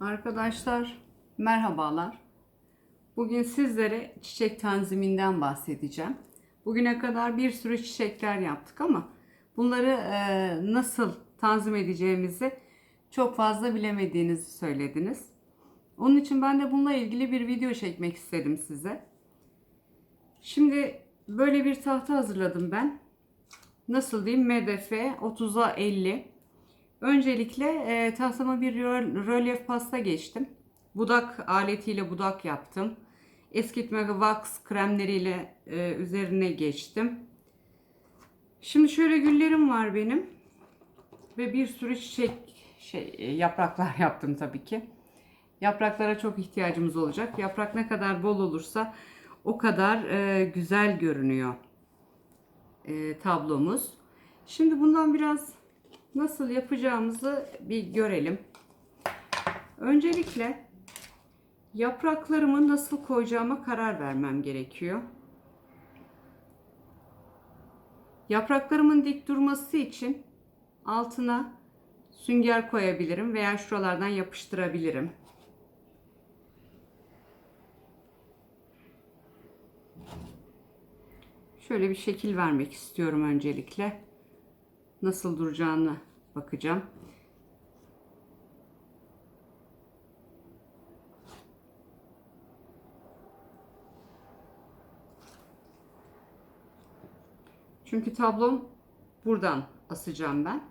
Arkadaşlar merhabalar. Bugün sizlere çiçek tanziminden bahsedeceğim. Bugüne kadar bir sürü çiçekler yaptık ama bunları e, nasıl tanzim edeceğimizi çok fazla bilemediğinizi söylediniz. Onun için ben de bununla ilgili bir video çekmek istedim size. Şimdi böyle bir tahta hazırladım ben. Nasıl diyeyim? MDF 30'a 50. Öncelikle e, tahtama bir röl- rölyef pasta geçtim. Budak aletiyle budak yaptım. Eskitme wax kremleriyle e, üzerine geçtim. Şimdi şöyle güllerim var benim. Ve bir sürü çiçek şey e, yapraklar yaptım tabii ki. Yapraklara çok ihtiyacımız olacak. Yaprak ne kadar bol olursa o kadar e, güzel görünüyor e, tablomuz. Şimdi bundan biraz nasıl yapacağımızı bir görelim. Öncelikle yapraklarımı nasıl koyacağıma karar vermem gerekiyor. Yapraklarımın dik durması için altına sünger koyabilirim veya şuralardan yapıştırabilirim. Şöyle bir şekil vermek istiyorum öncelikle. Nasıl duracağını bakacağım. Çünkü tablom buradan asacağım ben.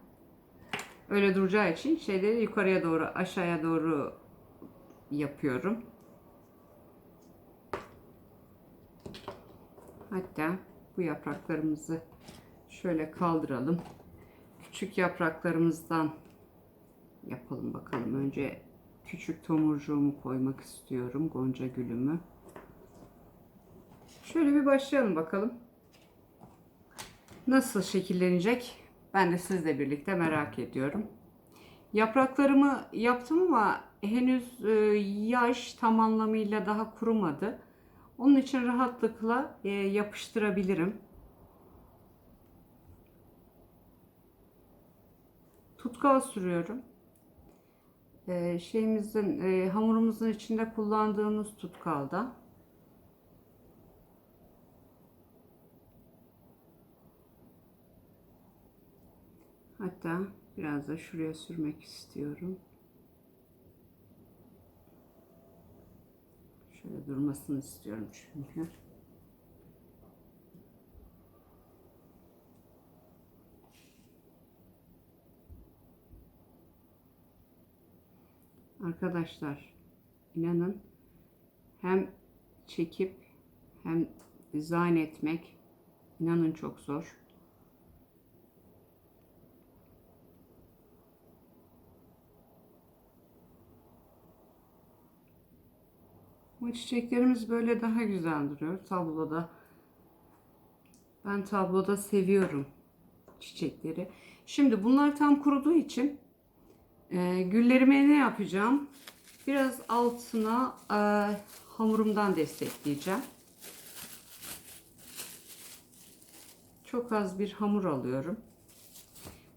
Öyle duracağı için şeyleri yukarıya doğru aşağıya doğru yapıyorum. Hatta bu yapraklarımızı şöyle kaldıralım. Küçük yapraklarımızdan yapalım bakalım. Önce küçük tomurcuğumu koymak istiyorum. Gonca gülümü. Şöyle bir başlayalım bakalım. Nasıl şekillenecek? Ben de sizle birlikte merak ediyorum. Yapraklarımı yaptım ama henüz e, yaş tam anlamıyla daha kurumadı. Onun için rahatlıkla e, yapıştırabilirim. Tutkal sürüyorum. E, şeyimizin e, hamurumuzun içinde kullandığımız tutkalda. Hatta biraz da şuraya sürmek istiyorum. Şöyle durmasını istiyorum çünkü. Arkadaşlar inanın hem çekip hem dizayn etmek inanın çok zor. Bu çiçeklerimiz böyle daha güzel duruyor tabloda. Ben tabloda seviyorum çiçekleri. Şimdi bunlar tam kuruduğu için e, güllerime ne yapacağım? Biraz altına e, hamurumdan destekleyeceğim. Çok az bir hamur alıyorum.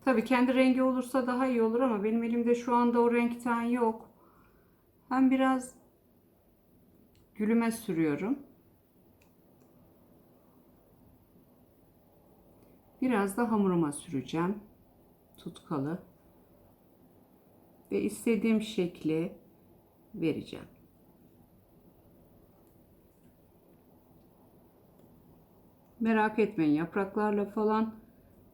Tabii kendi rengi olursa daha iyi olur ama benim elimde şu anda o renkten yok. Hem biraz gülüme sürüyorum. Biraz da hamuruma süreceğim. Tutkalı. Ve istediğim şekli vereceğim. Merak etmeyin yapraklarla falan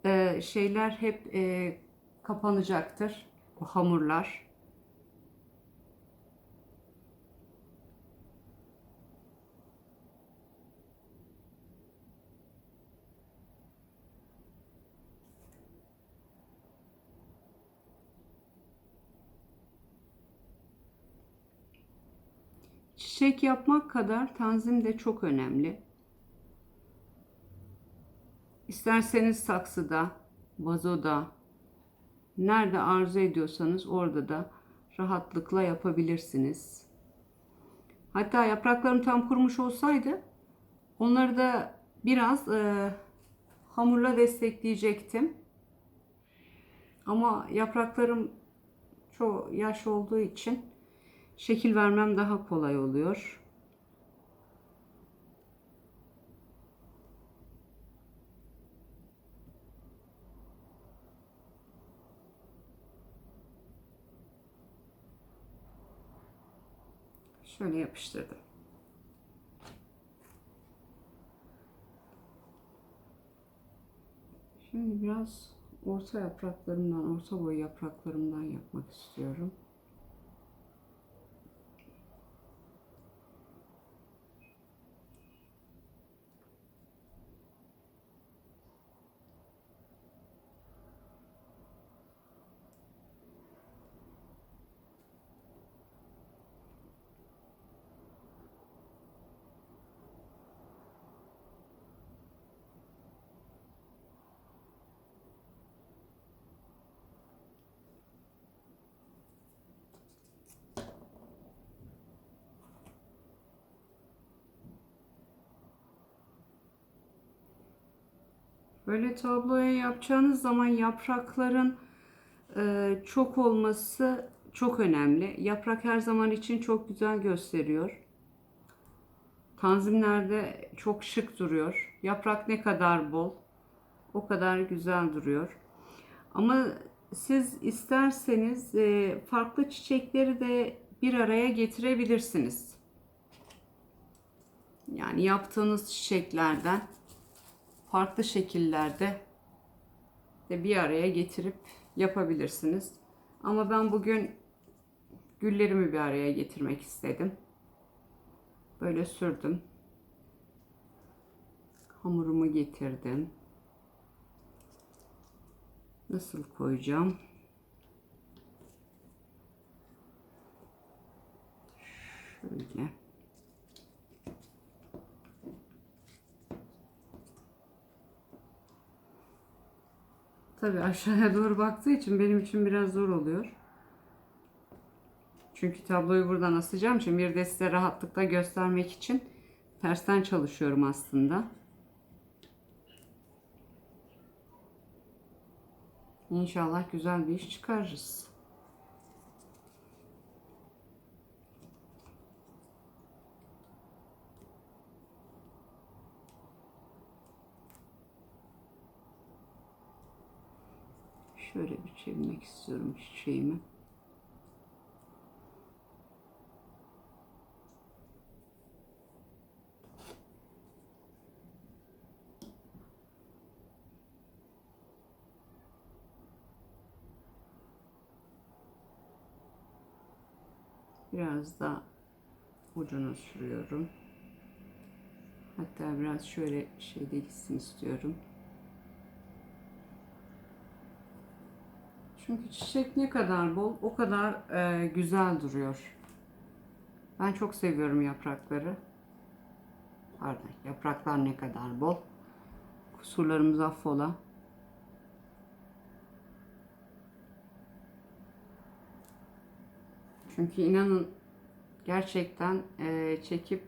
e, şeyler hep e, kapanacaktır. Bu hamurlar. Çiçek yapmak kadar tanzim de çok önemli. İsterseniz saksıda, vazoda, nerede arzu ediyorsanız orada da rahatlıkla yapabilirsiniz. Hatta yapraklarım tam kurumuş olsaydı onları da biraz e, hamurla destekleyecektim. Ama yapraklarım çok yaş olduğu için şekil vermem daha kolay oluyor. Şöyle yapıştırdım. Şimdi biraz orta yapraklarımdan, orta boy yapraklarımdan yapmak istiyorum. Böyle tabloya yapacağınız zaman yaprakların e, çok olması çok önemli. Yaprak her zaman için çok güzel gösteriyor. Tanzimlerde çok şık duruyor. Yaprak ne kadar bol, o kadar güzel duruyor. Ama siz isterseniz e, farklı çiçekleri de bir araya getirebilirsiniz. Yani yaptığınız çiçeklerden farklı şekillerde de bir araya getirip yapabilirsiniz. Ama ben bugün güllerimi bir araya getirmek istedim. Böyle sürdüm. Hamurumu getirdim. Nasıl koyacağım? Şöyle. Tabii aşağıya doğru baktığı için benim için biraz zor oluyor. Çünkü tabloyu buradan asacağım için bir de size rahatlıkla göstermek için tersten çalışıyorum aslında. İnşallah güzel bir iş çıkarırız. Şöyle bir çevirmek istiyorum çiçeğimi. Biraz da ucunu sürüyorum. Hatta biraz şöyle şeyde gitsin istiyorum. Çünkü çiçek ne kadar bol o kadar e, güzel duruyor. Ben çok seviyorum yaprakları. Pardon, yapraklar ne kadar bol. Kusurlarımız affola. Çünkü inanın gerçekten e, çekip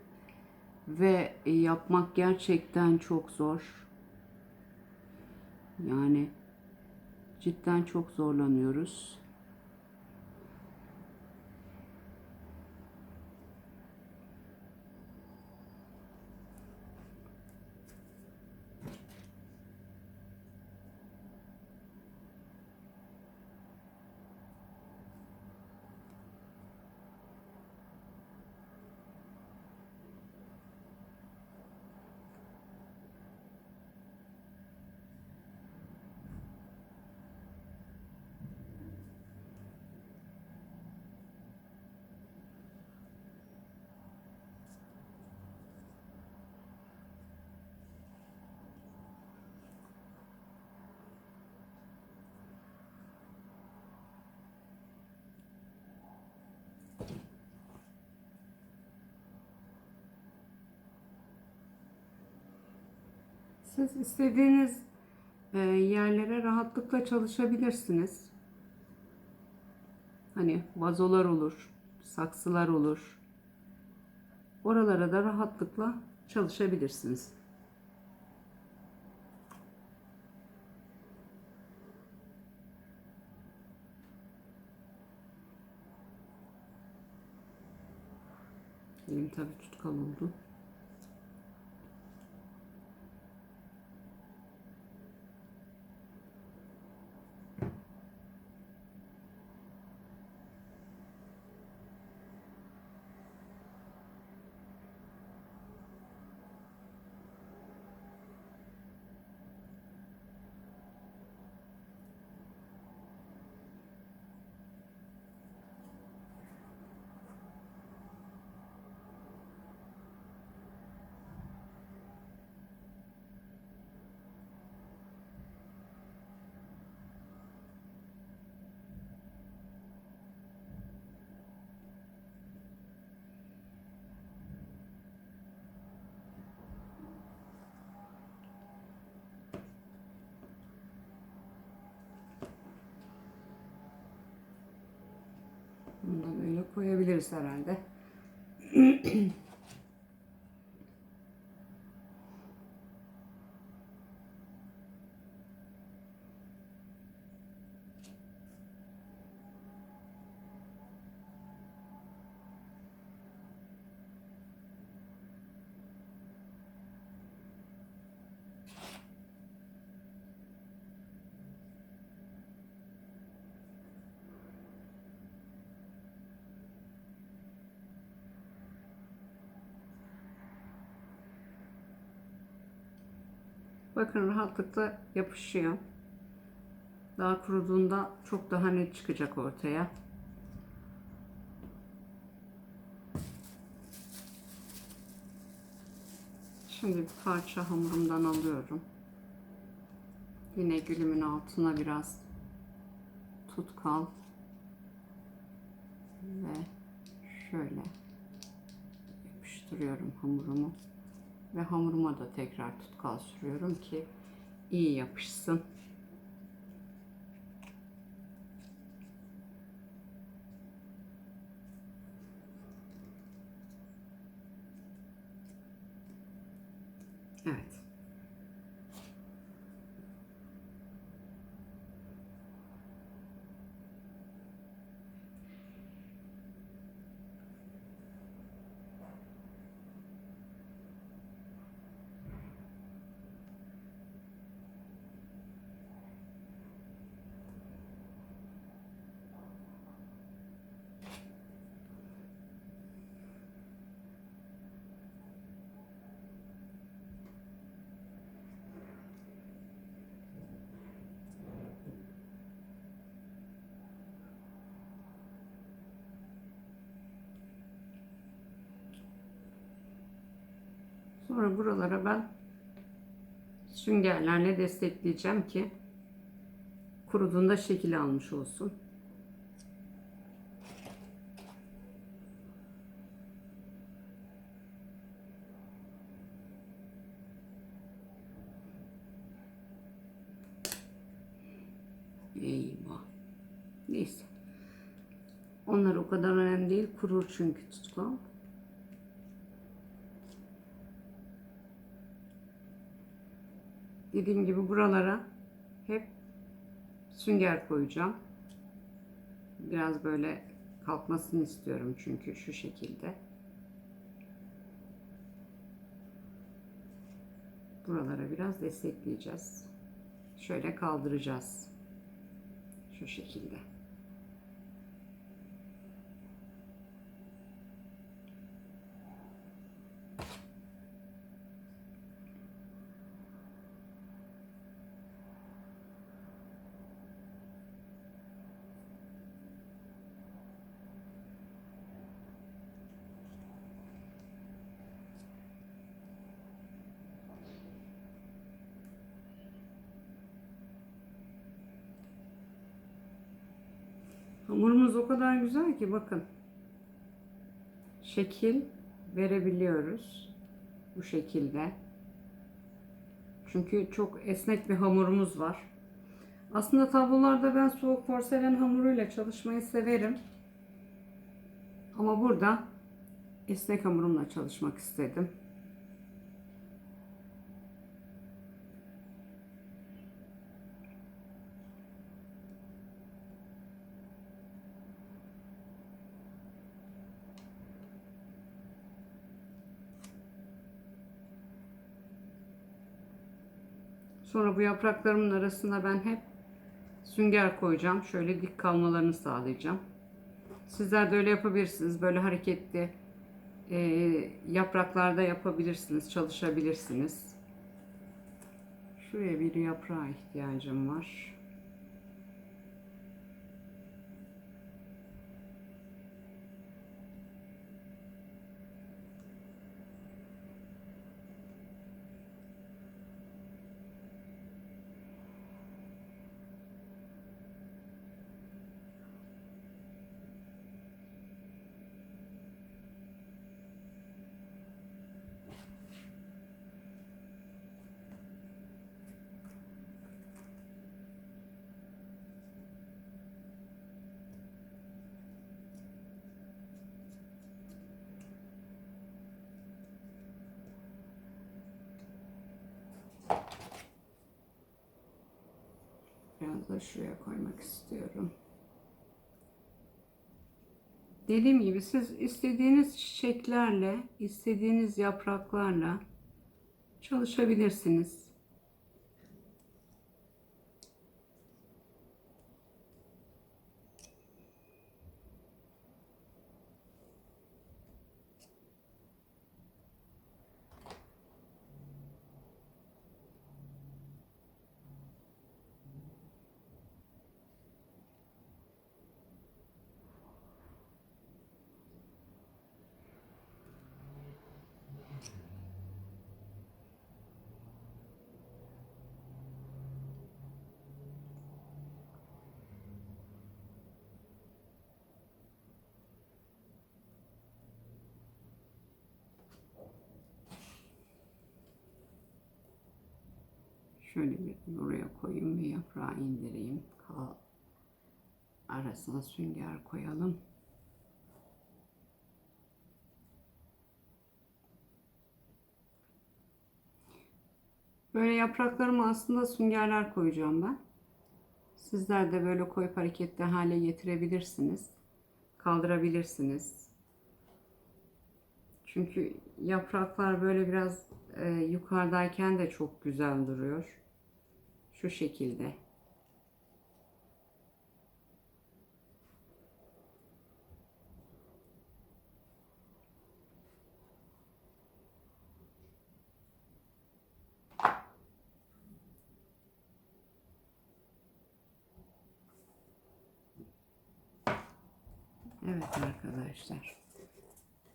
ve yapmak gerçekten çok zor. Yani cidden çok zorlanıyoruz. Siz istediğiniz e, yerlere rahatlıkla çalışabilirsiniz. Hani vazolar olur, saksılar olur. Oralara da rahatlıkla çalışabilirsiniz. Elim tabii tutkal oldu. Bunu da böyle koyabiliriz herhalde. Bakın rahatlıkla yapışıyor. Daha kuruduğunda çok daha net çıkacak ortaya. Şimdi bir parça hamurumdan alıyorum. Yine gülümün altına biraz tutkal ve şöyle yapıştırıyorum hamurumu ve hamuruma da tekrar tutkal sürüyorum ki iyi yapışsın. Evet. Sonra buralara ben süngerlerle destekleyeceğim ki kuruduğunda şekil almış olsun. Eyvah. Neyse. Onlar o kadar önemli değil. Kurur çünkü tutkal. Dediğim gibi buralara hep sünger koyacağım. Biraz böyle kalkmasını istiyorum çünkü şu şekilde. Buralara biraz destekleyeceğiz. Şöyle kaldıracağız. Şu şekilde. Hamurumuz o kadar güzel ki bakın. Şekil verebiliyoruz. Bu şekilde. Çünkü çok esnek bir hamurumuz var. Aslında tablolarda ben soğuk porselen hamuruyla çalışmayı severim. Ama burada esnek hamurumla çalışmak istedim. Sonra bu yapraklarımın arasına ben hep sünger koyacağım. Şöyle dik kalmalarını sağlayacağım. Sizler de öyle yapabilirsiniz. Böyle hareketli e, yapraklarda yapabilirsiniz, çalışabilirsiniz. Şuraya bir yaprağa ihtiyacım var. Biraz da şuraya koymak istiyorum. Dediğim gibi siz istediğiniz çiçeklerle, istediğiniz yapraklarla çalışabilirsiniz. Şöyle bir buraya koyayım ve yaprağı indireyim. Kal arasına sünger koyalım. Böyle yapraklarıma aslında süngerler koyacağım ben. Sizler de böyle koyup hareketli hale getirebilirsiniz. Kaldırabilirsiniz. Çünkü yapraklar böyle biraz e, yukarıdayken de çok güzel duruyor. Şu şekilde. Evet arkadaşlar.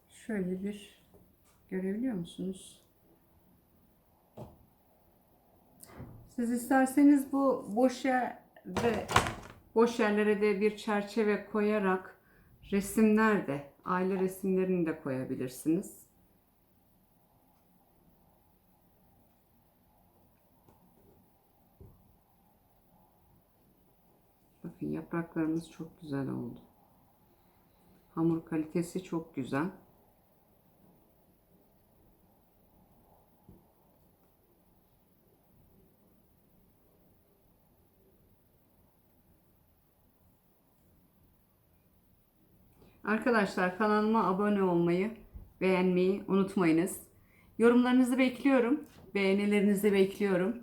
Şöyle bir görebiliyor musunuz? Siz isterseniz bu boş yer ve boş yerlere de bir çerçeve koyarak resimler de, aile resimlerini de koyabilirsiniz. Bakın yapraklarımız çok güzel oldu. Hamur kalitesi çok güzel. Arkadaşlar kanalıma abone olmayı, beğenmeyi unutmayınız. Yorumlarınızı bekliyorum. Beğenilerinizi bekliyorum.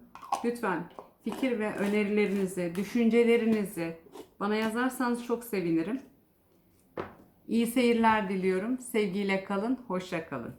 Lütfen fikir ve önerilerinizi, düşüncelerinizi bana yazarsanız çok sevinirim. İyi seyirler diliyorum. Sevgiyle kalın, hoşça kalın.